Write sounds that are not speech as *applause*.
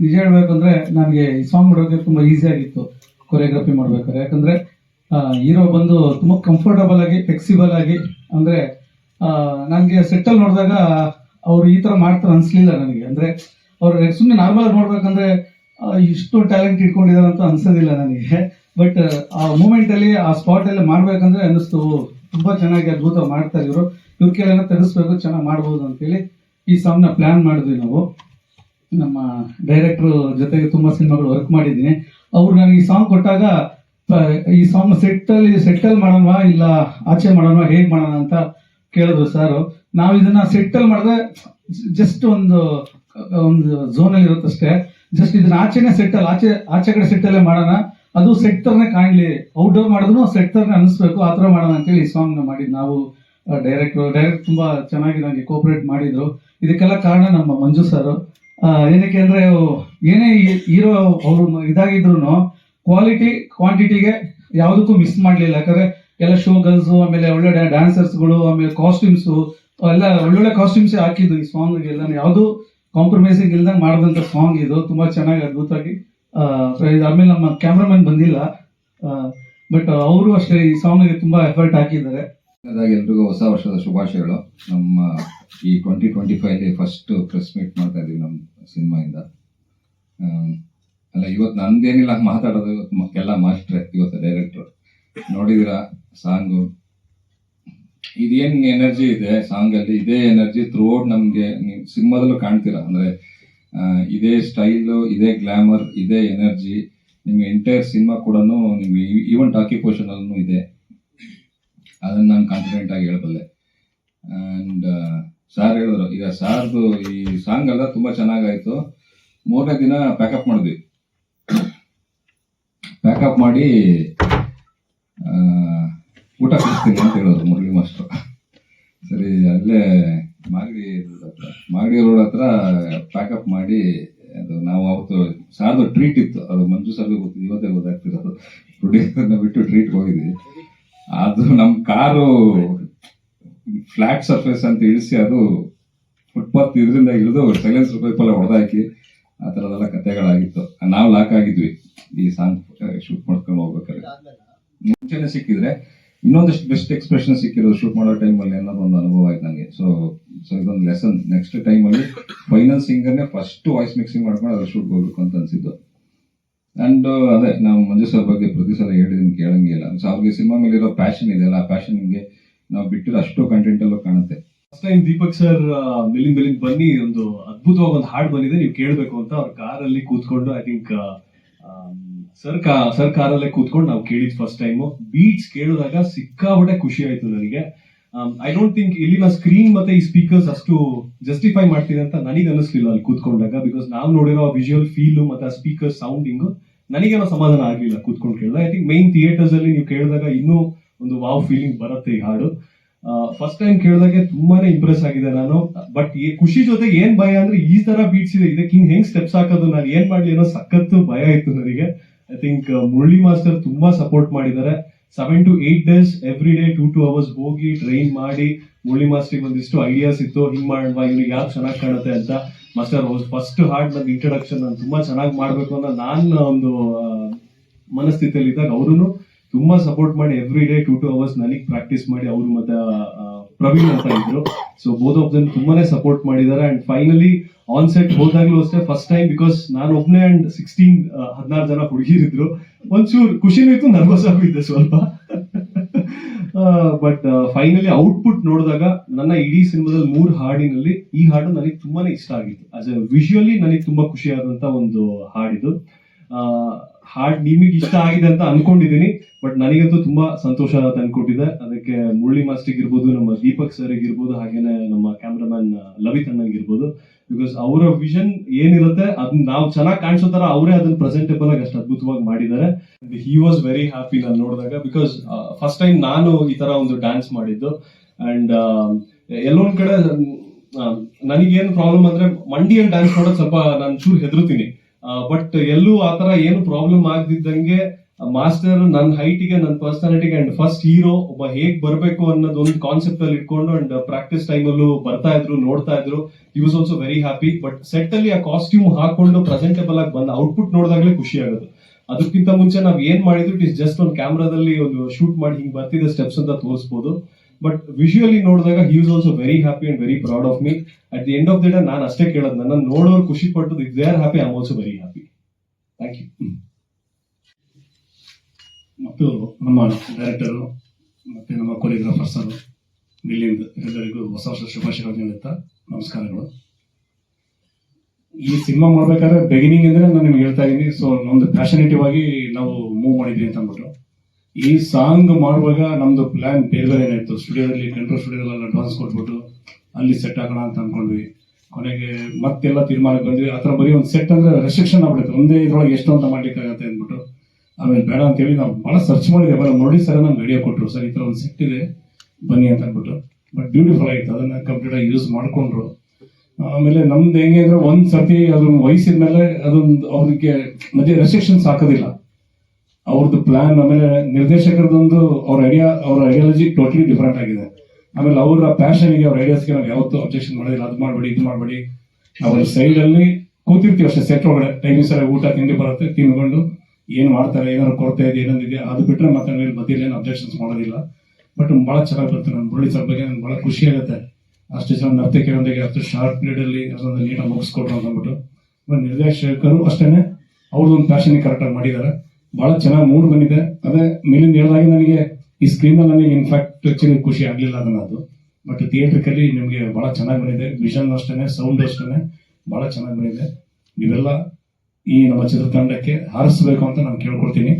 ನಿಜ ಹೇಳ್ಬೇಕಂದ್ರೆ ನನಗೆ ಈ ಸಾಂಗ್ ತುಂಬಾ ಈಸಿ ಆಗಿತ್ತು ಕೊರಿಯೋಗ್ರಫಿ ಮಾಡ್ಬೇಕಾದ್ರೆ. ಯಾಕಂದ್ರೆ ಹೀರೋ ಬಂದು ತುಂಬಾ ಕಂಫರ್ಟಬಲ್ ಆಗಿ ಫ್ಲೆಕ್ಸಿಬಲ್ ಆಗಿ, ಅಂದ್ರೆ ನನಗೆ ಸೆಟ್ಟಲ್ ನೋಡಿದಾಗ ಅವ್ರು ಈ ತರ ಮಾಡ್ತಾರೆ ಅನ್ಸ್ಲಿಲ್ಲ ನನಗೆ. ಅಂದ್ರೆ, ಅವ್ರು ಸುಮ್ಮನೆ ನಾರ್ಮಲ್ ನೋಡ್ಬೇಕಂದ್ರೆ ಇಷ್ಟು ಟ್ಯಾಲೆಂಟ್ ಇಟ್ಕೊಂಡಿದ್ದಾರೆ ಅಂತ ಅನ್ಸೋದಿಲ್ಲ ನನಗೆ. ಬಟ್ ಆ ಮೂಮೆಂಟ್ ಅಲ್ಲಿ, ಆ ಸ್ಪಾಟ್ ಅಲ್ಲಿ ಮಾಡ್ಬೇಕಂದ್ರೆ ಅನ್ನಿಸ್ತು ತುಂಬಾ ಚೆನ್ನಾಗಿ ಅದ್ಭುತ ಮಾಡ್ತಾರೆ ಇವರು ಇವ್ರ ಕೆಲ ತರಿಸ್ಬೇಕು ಚೆನ್ನಾಗಿ ಮಾಡ್ಬೋದು ಅಂತೇಳಿ ಈ ಸಾಂಗ್ನ ಪ್ಲಾನ್ ಮಾಡಿದ್ವಿ ನಾವು. ನಮ್ಮ ಡೈರೆಕ್ಟರ್ ಜೊತೆಗೆ ತುಂಬಾ ಸಿನಿಮಾಗಳು ವರ್ಕ್ ಮಾಡಿದ್ದೀನಿ. ಅವ್ರು ನನಗೆ ಈ ಸಾಂಗ್ ಕೊಟ್ಟಾಗ ಈ ಸಾಂಗ್ ಸೆಟ್ ಅಲ್ಲಿ ಸೆಟ್ ಅಲ್ಲಿ ಮಾಡೋಣ ಇಲ್ಲ ಆಚೆ ಮಾಡೋಣ, ಹೇಗ್ ಮಾಡೋಣ ಅಂತ ಕೇಳಿದ್ರು ಸರ್ ನಾವು ಇದನ್ನ ಸೆಟ್ ಅಲ್ಲಿ ಮಾಡಿದ್ರೆ ಜಸ್ಟ್ ಒಂದು ಒಂದು ಝೋನ್ ಅಲ್ಲಿ ಇರುತ್ತಷ್ಟೇ. ಜಸ್ಟ್ ಇದನ್ನ ಆಚೆನೆ ಸೆಟ್ ಅಲ್ಲಿ ಆಚೆ ಆಚೆ ಕಡೆ ಸೆಟ್ ಅಲ್ಲೇ ಮಾಡೋಣ, ಅದು ಸೆಟ್ ತರನೇ ಕಾಣ್ಲಿ. ಔಟ್ಡೋರ್ ಮಾಡಿದ್ರು ಸೆಟ್ ತರನೇ ಅನಿಸ್ಬೇಕು ಆ ಥರ ಮಾಡೋಣ ಅಂತೇಳಿ ಈ ಸಾಂಗ್ನ ಮಾಡಿದ್ ನಾವು ಡೈರೆಕ್ಟರ್ ಡೈರೆಕ್ಟ್ ತುಂಬಾ ಚೆನ್ನಾಗಿ ನನಗೆ ಕೋಪರೇಟ್ ಮಾಡಿದ್ರು. ಇದಕ್ಕೆಲ್ಲ ಕಾರಣ ನಮ್ಮ ಮಂಜು ಸರ್ ಏನಕ್ಕೆ ಅಂದ್ರೆ ಏನೇ ಇರೋ ಅವರು ಇದಾಗಿದ್ರು ಕ್ವಾಲಿಟಿ ಕ್ವಾಂಟಿಟಿಗೆ ಯಾವುದಕ್ಕೂ ಮಿಸ್ ಮಾಡ್ಲಿಲ್ಲ. ಯಾಕಂದ್ರೆ ಎಲ್ಲ ಶೋ ಗರ್ಲ್ಸ್ ಆಮೇಲೆ ಒಳ್ಳೆ ಡ್ಯಾನ್ಸರ್ಸ್ಗಳು ಆಮೇಲೆ ಕಾಸ್ಟ್ಯೂಮ್ಸ್ ಎಲ್ಲ ಒಳ್ಳೊಳ್ಳೆ ಕಾಸ್ಟ್ಯೂಮ್ಸ್ ಹಾಕಿದ್ದು ಈ ಸಾಂಗ್ ಎಲ್ಲ ಯಾವುದು ಕಾಂಪ್ರಮೈಸಿಂಗ್ ಇಲ್ದಂಗೆ ಮಾಡಿದಂತ ಸಾಂಗ್ ಇದು. ತುಂಬಾ ಚೆನ್ನಾಗಿ ಅದ್ಭುತವಾಗಿ ಆಮೇಲೆ ನಮ್ಮ ಕ್ಯಾಮ್ರಾಮನ್ ಬಂದಿಲ್ಲ. ಬಟ್ ಅವರು ಅಷ್ಟೇ ಈ ಸಾಂಗ್ಗೆ ತುಂಬಾ ಎಫರ್ಟ್ ಹಾಕಿದ್ದಾರೆ. ಎಲ್ರಿಗೂ ಹೊಸ ವರ್ಷದ ಶುಭಾಶಯಗಳು. ನಮ್ಮ ಈ twenty twenty five first press meet ಮಾಡ್ತಾ ಇದೀವಿ ನಮ್ಮ ಸಿನಿಮಾಯಿಂದ. ಅಲ್ಲ, ಇವತ್ತು ನಂದೇನಿಲ್ಲ, ಮಾತಾಡೋದು ಇವತ್ತು ಎಲ್ಲ ಮಾಸ್ಟ್ರೆ, ಇವತ್ತು ಡೈರೆಕ್ಟ್ರು ನೋಡಿದಿರಾ ಸಾಂಗು? ಇದೇನ್ ಎನರ್ಜಿ ಇದೆ ಸಾಂಗ್ ಅಲ್ಲಿ ಇದೇ ಎನರ್ಜಿ ಥ್ರೂಔಟ್ ನಮಗೆ, ನೀವು ಸಿನಿಮಾದಲ್ಲೂ ಕಾಣ್ತೀರಾ? ಅಂದ್ರೆ ಇದೇ ಸ್ಟೈಲು ಇದೇ ಗ್ಲಾಮರ್ ಇದೇ ಎನರ್ಜಿ ನಿಮ್ಗೆ ಎಂಟೈರ್ ಸಿನಿಮಾ ಕೂಡ ನಿಮ್ಗೆ ಈವನ್ ಟಾಕಿ ಇದೆ. ಅದನ್ನ ನಾನು ಕಾನ್ಫಿಡೆಂಟ್ ಆಗಿ ಹೇಳಬಲ್ಲೆ. ಅಂಡ್ ಸಾರ್ ಹೇಳಿದ್ರು, ಈಗ ಸಾರ್ದು ಈ ಸಾಂಗ್ ಎಲ್ಲ ತುಂಬಾ ಚೆನ್ನಾಗಾಯ್ತು. ಮೂರನೇ ದಿನ ಪ್ಯಾಕಪ್ ಮಾಡಿದ್ವಿ. ಪ್ಯಾಕಪ್ ಮಾಡಿ ಊಟ ಕೊಡಿಸ್ತೀನಿ ಅಂತ ಹೇಳೋದು ಮುರಳಿ ಮಾಸ್ಟರ್. ಸರಿ, ಅಲ್ಲೇ ಮಾಗಡಿ ರೋಡ್ ಹತ್ರ, ಮಾಗಡಿ ರೋಡ್ ಹತ್ರ ಪ್ಯಾಕಪ್ ಮಾಡಿ, ಅದು ನಾವು ಅವತ್ತು ಸಾರ್ದು ಟ್ರೀಟ್ ಇತ್ತು. ಅದು ಮಂಜು ಸರ್ಗೆ ಇವತ್ತೇ ಗೊತ್ತಾಗ್ತಿರೋದು. *laughs* ಪ್ರೊಡ್ಯೂಸರ್ನ ಬಿಟ್ಟು ಟ್ರೀಟ್ ಹೋಗಿದ್ವಿ. ಅದು ನಮ್ಮ ಕಾರು ಫ್ಲಾಟ್ ಸರ್ಫೇಸ್ ಅಂತ ಇಳಿಸಿ ಅದು ಫುಟ್ಪಾತ್ ಇದರಿಂದ ಇಳಿದು ಸೈಲೆನ್ಸ್ ಪೈಪ್ ಎಲ್ಲ ಹೊಡೆದಾಕಿ ಆ ಥರದೆಲ್ಲ ಕತೆಗಳಾಗಿತ್ತು ನಾವು ಲಾಕ್ ಆಗಿದ್ವಿ. ಈ ಸಾಂಗ್ ಶೂಟ್ ಮಾಡ್ಕೊಂಡು ಹೋಗ್ಬೇಕಾದ್ರೆ. ಮುಂಚೆನೆ ಸಿಕ್ಕಿದ್ರೆ ಇನ್ನೊಂದಷ್ಟು ಬೆಸ್ಟ್ ಎಕ್ಸ್ಪ್ರೆಷನ್ ಸಿಕ್ಕಿರೋದು ಶೂಟ್ ಮಾಡೋ ಟೈಮಲ್ಲಿ ಅನ್ನೋದು ಒಂದು ಅನುಭವ ಆಯ್ತು ನನಗೆ ಸೊ ಸೊ ಇದೊಂದು ಲೆಸನ್ ನೆಕ್ಸ್ಟ್ ಟೈಮಲ್ಲಿ ಫೈನಲ್ ಸಿಂಗರ್ನೇ ಫಸ್ಟ್ ವಾಯ್ಸ್ ಮಿಕ್ಸಿಂಗ್ ಮಾಡ್ಕೊಂಡು ಅದ್ರ ಶೂಟ್ ಹೋಗ್ಬೇಕು ಅಂತ ಅನ್ಸಿದ್ದು. ಅಂಡ್ ಅದೇ, ನಾವು ಮಂಜು ಸರ್ ಬಗ್ಗೆ ಪ್ರತಿ ಸಲ ಹೇಳಿದೀನಿ, ಕೇಳಂಗೆ ಇಲ್ಲ. ಸೊ ಅವ್ರಿಗೆ ಸಿನಿಮಾ ಮೇಲೆ ಇರೋ ಪ್ಯಾಷನ್ ಇದೆ ಅಲ್ಲ, ಆ ಪ್ಯಾಷನ್ ನಿಮಗೆ ನಾವು ಬಿಟ್ಟಿರೋ ಅಷ್ಟು ಕಂಟೆಂಟ್ ಅಲ್ಲೂ ಕಾಣುತ್ತೆ. ಫಸ್ಟ್ ಟೈಮ್ ದೀಪಕ್ ಸರ್ ಮಿಲಿಂಗ್ ಮಿಲಿಂಗ್ ಬನ್ನಿ, ಒಂದು ಅದ್ಭುತವಾಗಿ ಒಂದು ಹಾಡು ಬಂದಿದೆ, ನೀವು ಕೇಳಬೇಕು ಅಂತ ಅವ್ರ ಕಾರಲ್ಲಿ ಕೂತ್ಕೊಂಡು ಐ ಥಿಂಕ್ ಸರ್ ಸರ್ ಕಾರಲ್ಲೇ ಕೂತ್ಕೊಂಡು ನಾವು ಕೇಳಿದ್ ಫಸ್ಟ್ ಟೈಮು ಬೀಟ್ಸ್ ಕೇಳಿದಾಗ ಸಿಕ್ಕಾಪಟ್ಟೆ ಖುಷಿ ಆಯ್ತು ನನಗೆ. ಐ ಡೋಂಟ್ ಥಿಂಕ್ ಇಲ್ಲಿನ ಸ್ಕ್ರೀನ್ ಮತ್ತೆ ಈ ಸ್ಪೀಕರ್ಸ್ ಅಷ್ಟು ಜಸ್ಟಿಫೈ ಮಾಡ್ತೀನಿ ಅಂತ ನನಗೆ ಅನಿಸ್ಲಿಲ್ಲ ಅಲ್ಲಿ ಕೂತ್ಕೊಂಡಾಗ ಬಿಕಾಸ್ ನಾವು ನೋಡಿರೋ ವಿಜುವಲ್ ಫೀಲ್ ಮತ್ತೆ ಆ ಸ್ಪೀಕರ್ ಸೌಂಡಿಂಗ್ ನನಗೇನೋ ಸಮಾಧಾನ ಆಗಲಿಲ್ಲ ಕೂತ್ಕೊಂಡು ಕೇಳಿದಾಗ. ಐ ಥಿಂಕ್ ಮೈನ್ ಥಿಯೇಟರ್ಸ್ ಅಲ್ಲಿ ನೀವು ಕೇಳಿದಾಗ ಇನ್ನೂ ಒಂದು ವಾವ್ ಫೀಲಿಂಗ್ ಬರುತ್ತೆ ಈ ಹಾಡು. ಫಸ್ಟ್ ಟೈಮ್ ಕೇಳಿದಾಗೆ ತುಂಬಾನೇ ಇಂಪ್ರೆಸ್ ಆಗಿದೆ ನಾನು. ಬಟ್ ಖುಷಿ ಜೊತೆ ಏನ್ ಭಯ ಅಂದ್ರೆ ಈ ತರ ಬೀಟ್ಸ್ ಇದೆ. ಇದಕ್ಕೆ ಹಿಂಗ್ ಹೆಂಗ್ ಸ್ಟೆಪ್ಸ್ ಹಾಕೋದು, ನಾನು ಏನ್ ಮಾಡ್ಲಿ ಅನ್ನೋ ಸಖತ್ತು ಭಯ ಇತ್ತು ನನಗೆ. ಐ ಥಿಂಕ್ ಮುರಳಿ ಮಾಸ್ಟರ್ ತುಂಬಾ ಸಪೋರ್ಟ್ ಮಾಡಿದ್ದಾರೆ. Seven to eight days every day two to hours ಹೋಗಿ ಟ್ರೈನ್ ಮಾಡಿ ಮುಳ್ಳಿ ಮಾಸ್ಟ್ರಿಗೆ ಒಂದಿಷ್ಟು ಐಡಿಯಾಸ್ ಇತ್ತು, ಹಿಂಗ್ ಮಾಡೋಣ ಇವ್ರಿಗೆ ಯಾಕೆ ಚೆನ್ನಾಗಿ ಕಾಣುತ್ತೆ ಅಂತ ಮಾಸ್ಟರ್ ಫಸ್ಟ್ ಹಾರ್ಡ್ ನನ್ನ ಇಂಟ್ರಡಕ್ಷನ್ ನಾನು ತುಂಬಾ ಚೆನ್ನಾಗಿ ಮಾಡಬೇಕು ಅನ್ನೋ ನಾನು ಒಂದು ಮನಸ್ಥಿತಿಯಲ್ಲಿ ಇದ್ದಾಗ ಅವರು ತುಂಬಾ ಸಪೋರ್ಟ್ ಮಾಡಿ every day two to hours ನನಗೆ ಪ್ರಾಕ್ಟೀಸ್ ಮಾಡಿ ಅವರು ಮತ್ತೆ ಪ್ರವೀಣ್ ಅಂತ ಇದ್ರು. ಸೊ ಬೋತ್ ಆಫ್ ದನ್ ತುಂಬಾನೇ ಸಪೋರ್ಟ್ ಮಾಡಿದ್ದಾರೆ. ಅಂಡ್ ಫೈನಲಿ ಆನ್ ಸೆಟ್ ಹೋದಾಗ್ಲೂ ಅಷ್ಟೇ ಫಸ್ಟ್ ಟೈಮ್ ಬಿಕಾಸ್ ನಾನು ಒಬ್ನೇ ಅಂಡ್ ಸಿಕ್ಸ್ಟೀನ್ ಹದಿನಾರು ಜನ ಹುಡುಗಿರಿದ್ರು. ಒಂಚೂರು ಖುಷಿನೂ ಇತ್ತು ನರ್ವಸ್ ಆಗೂ ಇದ್ದೆ ಸ್ವಲ್ಪ. ಬಟ್ ಫೈನಲಿ ಔಟ್ಪುಟ್ ನೋಡಿದಾಗ ನನ್ನ ಇಡೀ ಸಿನಿಮಾದಲ್ಲಿ ಮೂರು ಹಾಡಿನಲ್ಲಿ ಈ ಹಾಡು ನನಗೆ ತುಂಬಾನೇ ಇಷ್ಟ ಆಗಿತ್ತು. ಆಸ್ ಅ ವಿಷುವಲಿ ನನಗೆ ತುಂಬಾ ಖುಷಿ ಆದಂತ ಒಂದು ಹಾಡಿದು. ಹಾಡ್ ನಿಮಗೆ ಇಷ್ಟ ಆಗಿದೆ ಅಂತ ಅನ್ಕೊಂಡಿದೀನಿ, ಬಟ್ ನನಗಂತೂ ತುಂಬಾ ಸಂತೋಷ ತಂದ್ಕೊಟ್ಟಿದೆ. ಅದಕ್ಕೆ ಮುರಳಿ ಮಾಸ್ಟರ್ ಇರ್ಬೋದು, ನಮ್ಮ ದೀಪಕ್ ಸರ್ ಇರ್ಬೋದು, ಹಾಗೇನೆ ನಮ್ಮ ಕ್ಯಾಮ್ರಾಮನ್ ಲವಿತ್ ಅಣ್ಣನ್ ಇರ್ಬೋದು. ಬಿಕಾಸ್ ಅವರ ವಿಷನ್ ಏನಿರುತ್ತೆ ಅದನ್ನ ನಾವು ಚೆನ್ನಾಗಿ ಕಾಣಿಸೋ ತರ ಅವರೇ ಅದನ್ನ ಪ್ರೆಸೆಂಟೇಬಲ್ ಆಗಿ ಅಷ್ಟು ಅದ್ಭುತವಾಗಿ ಮಾಡಿದ್ದಾರೆ. ಹಿ ವಾಸ್ ವೆರಿ ಹ್ಯಾಪಿ ನಾನು ನೋಡಿದಾಗ ಬಿಕಾಸ್ ಫಸ್ಟ್ ಟೈಮ್ ನಾನು ಈ ತರ ಒಂದು ಡ್ಯಾನ್ಸ್ ಮಾಡಿದ್ದು. ಅಂಡ್ ಎಲ್ಲೊಂದ್ ಕಡೆ ನನಗೇನು ಪ್ರಾಬ್ಲಮ್ ಅಂದ್ರೆ, ಮಂಡಿಯಲ್ಲಿ ಡ್ಯಾನ್ಸ್ ಮಾಡೋದು ಸ್ವಲ್ಪ ನಾನು ಚೂರು ಹೆದರ್ತೀನಿ. ಬಟ್ ಎಲ್ಲೂ ಆತರ ಏನು ಪ್ರಾಬ್ಲಮ್ ಆಗದಿದ್ದಂಗೆ ಮಾಸ್ಟರ್ ನನ್ನ ಹೈಟಿಗೆ ನನ್ನ ಪರ್ಸನಾಲಿಟಿಗೆ ಅಂಡ್ ಫಸ್ಟ್ ಹೀರೋ ಒಬ್ಬ ಹೇಗ್ ಬರಬೇಕು ಅನ್ನೋದು ಒಂದು ಕಾನ್ಸೆಪ್ಟ್ ಅಲ್ಲಿ ಇಟ್ಕೊಂಡು ಅಂಡ್ ಪ್ರಾಕ್ಟೀಸ್ ಟೈಮ್ ಅಲ್ಲೂ ಬರ್ತಾ ಇದ್ರು, ನೋಡ್ತಾ ಇದ್ರು. He was also very happy but set ಅಲ್ಲಿ ಆ ಕಾಸ್ಟ್ಯೂಮ್ ಹಾಕೊಂಡು ಪ್ರೆಸೆಂಟೇಬಲ್ ಆಗಿ ಬಂದ ಔಟ್ಪುಟ್ ನೋಡಿದಾಗಲೇ ಖುಷಿ ಆಗೋದು. ಅದಕ್ಕಿಂತ ಮುಂಚೆ ನಾವ್ ಏನ್ ಮಾಡಿದ್ರು ಇಟ್ ಇಸ್ ಜಸ್ಟ್ ಒಂದು ಕ್ಯಾಮ್ರಾದಲ್ಲಿ ಒಂದು ಶೂಟ್ ಮಾಡಿ ಹಿಂಗ್ ಬರ್ತಿದೆ ಸ್ಟೆಪ್ಸ್ ಅಂತ ತೋರಿಸಬಹುದು ಬಟ್ ವಿಜುವಲಿ ನೋಡಿದಾಗ he is also very happy and very proud of me at the end of the day ನಾನು ಅಷ್ಟೇ ಕೇಳೋದು. ನನ್ನ ನೋಡೋರು ಖುಷಿ ಪಟ್ಟು if they are happy I am also very happy thank you ಮತ್ತು ನಮ್ಮ ಡೈರೆಕ್ಟರು ಮತ್ತು ನಮ್ಮ ಕೊರಿಯೋಗ್ರಾಫರ್ಸರು ಇಲ್ಲಿಂದ ಎಲ್ಲರಿಗೂ ಹೊಸ ವರ್ಷ ಶುಭಾಶಯಗಳು ನೀಡುತ್ತಾ ನಮಸ್ಕಾರಗಳು. ಈ ಸಿನಿಮಾ ಮಾಡ್ಬೇಕಾದ್ರೆ ಬಿಗಿನಿಂಗ್ ಅಂದ್ರೆ ನಾನು ನಿಮ್ಗೆ ಹೇಳ್ತಾ ಇದ್ದೀನಿ. ಸೊ ಒಂದು ಪ್ಯಾಷನೇಟಿವ್ ಆಗಿ ನಾವು ಮೂವ್ ಮಾಡಿದ್ವಿ ಅಂತ ಅಂದ್ಬಿಟ್ಟು. ಈ ಸಾಂಗ್ ಮಾಡುವಾಗ ನಮ್ದು ಪ್ಲಾನ್ ಬೇರೆ ಬೇರೆ ಏನಾಯ್ತು ಸ್ಟುಡಿಯೋದಲ್ಲಿ ಕಂಟ್ರೋಲ್ ಸ್ಟುಡಿಯೋದಲ್ಲಿ ಅಡ್ವಾನ್ಸ್ ಕೊಟ್ಬಿಟ್ಟು ಅಲ್ಲಿ ಸೆಟ್ ಆಗೋಣ ಅಂತ ಅನ್ಕೊಂಡ್ವಿ. ಕೊನೆಗೆ ಮತ್ತೆಲ್ಲ ತೀರ್ಮಾನಕ್ಕೆ ಬಂದ್ವಿ. ಆ ಥರ ಬರೀ ಒಂದು ಸೆಟ್ ಅಂದ್ರೆ ರೆಸ್ಟ್ರಿಕ್ಷನ್ ಆಗ್ಬಿಡುತ್ತೆ. ಒಂದೇ ಇದ್ರೊಳಗೆ ಎಷ್ಟು ಅಂತ ಮಾಡ್ಲಿಕ್ಕಾಗತ್ತೆ ಅಂದ್ಬಿಟ್ಟು. ಆಮೇಲೆ ಬೇಡ ಅಂತೇಳಿ ನಾವು ಭಾಳ ಸರ್ಚ್ ಮಾಡಿದೆ. ಆಮೇಲೆ ಮುರಳಿ ಸರ್ ನಮ್ಗೆ ಐಡಿಯಾ ಕೊಟ್ಟರು ಸರ್, ಈ ಥರ ಒಂದು ಸೆಟ್ ಇದೆ. ಬನ್ನಿ ಅಂತ ಅಂದ್ಬಿಟ್ಟು. ಬಟ್ ಬ್ಯೂಟಿಫುಲ್ ಆಗಿತ್ತು. ಅದನ್ನ ಕಂಪ್ಲೀಟ್ ಆಗಿ ಯೂಸ್ ಮಾಡಿಕೊಂಡ್ರು. ಆಮೇಲೆ ನಮ್ದು ಹೆಂಗೆ ಅಂದ್ರೆ ಒಂದು ಸರ್ತಿ ಅದನ್ನ ವಹಿಸಿದ ಮೇಲೆ ಅದೊಂದು ಅವ್ರಿಗೆ, ಮಧ್ಯೆ ರೆಸ್ಟ್ರಿಕ್ಷನ್ಸ್ ಹಾಕೋದಿಲ್ಲ. ಅವ್ರದ್ದು ಪ್ಲಾನ್ ಆಮೇಲೆ ನಿರ್ದೇಶಕರದೊಂದು ಅವ್ರ ಐಡಿಯಾ ಅವ್ರ ಐಡಿಯಾಲಜಿ ಟೋಟಲಿ ಡಿಫ್ರೆಂಟ್ ಆಗಿದೆ. ಆಮೇಲೆ ಅವರ ಪ್ಯಾಷನ್ಗೆ ಅವ್ರ ಐಡಿಯಾಸ್ಗೆ ನಾವು ಯಾವತ್ತೂ ಅಬ್ಜೆಕ್ಷನ್ ಮಾಡೋದಿಲ್ಲ. ಅದು ಮಾಡಬೇಡಿ, ಇದು ಮಾಡಬೇಡಿ. ಅವ್ರ ಸೈಡಲ್ಲಿ ಕೂತಿರ್ತೀವಿ ಅಷ್ಟೇ ಸೆಟ್ ಒಳಗಡೆ. ಟೈಮಿಂಗ್ ಸರಿ ಊಟ, ತಿಂಡಿ ಬರುತ್ತೆ, ತಿನ್ಕೊಂಡು ಏನು ಮಾಡ್ತಾರೆ, ಏನಾದ್ರು ಕೊರತೆ ಇದೆ ಏನಂದಿದೆ ಅದು ಬಿಟ್ಟರೆ ಮತ್ತೆ ಮೇಲೆ ಬದಿಲ್ಲ ಏನು ಅಬ್ಜೆಕ್ಷನ್ಸ್ ಮಾಡೋದಿಲ್ಲ. ಬಟ್ ಬಹಳ ಚೆನ್ನಾಗಿ ಬರುತ್ತೆ ನನ್ನ ಮುರಳಿ ಸರ್ ಬಗ್ಗೆ ನನ್ಗೆ ಬಹಳ ಖುಷಿ ಆಗುತ್ತೆ. ಅಷ್ಟು ಜನ ನರ್ತಕಿಯೊಂದಿಗೆ ಅಷ್ಟು ಶಾರ್ಟ್ ಪೀರಿಯಡ್ ಅಲ್ಲಿ ಅದೊಂದು ನೀಟಾಗಿ ಮುಗಿಸ್ಕೊಟ್ರು ಅಂತ ಅಂದ್ಬಿಟ್ಟು. ಆಮೇಲೆ ನಿರ್ದೇಶಕರು ಅಷ್ಟೇನೆ, ಅವ್ರದ್ದೊಂದು ಪ್ಯಾಷನ್ ಕರೆಕ್ಟಾಗಿ ಮಾಡಿದ್ದಾರೆ ಬಹಳ ಚೆನ್ನಾಗಿ ಮೂಡ್ ಬಂದಿದೆ. ಅದೇ ಮೇಲಿಂದ ಹೇಳಿದಾಗ ನನಗೆ ಈ ಸ್ಕ್ರೀನ್ ನನಗೆ ಇನ್ಫ್ಯಾಕ್ಟ್ ಆಕ್ಚುಲಿ ಖುಷಿ ಆಗ್ಲಿಲ್ಲ ಅನ್ನೋದು ಬಟ್ ಥಿಯೇಟ್ರಿಕಲ್ಲಿ ನಿಮಗೆ ಬಹಳ ಚೆನ್ನಾಗಿ ಬಂದಿದೆ. ವಿಷನ್ ಅಷ್ಟೇ ಸೌಂಡ್ ಅಷ್ಟೇ ಬಹಳ ಚೆನ್ನಾಗಿ ಬಂದಿದೆ. ಇವೆಲ್ಲ ಈ ನಮ್ಮ ಚಿತ್ರತಂಡಕ್ಕೆ ಹಾರಿಸ್ಬೇಕು ಅಂತ ನಾನು ಕೇಳ್ಕೊಳ್ತೀನಿ.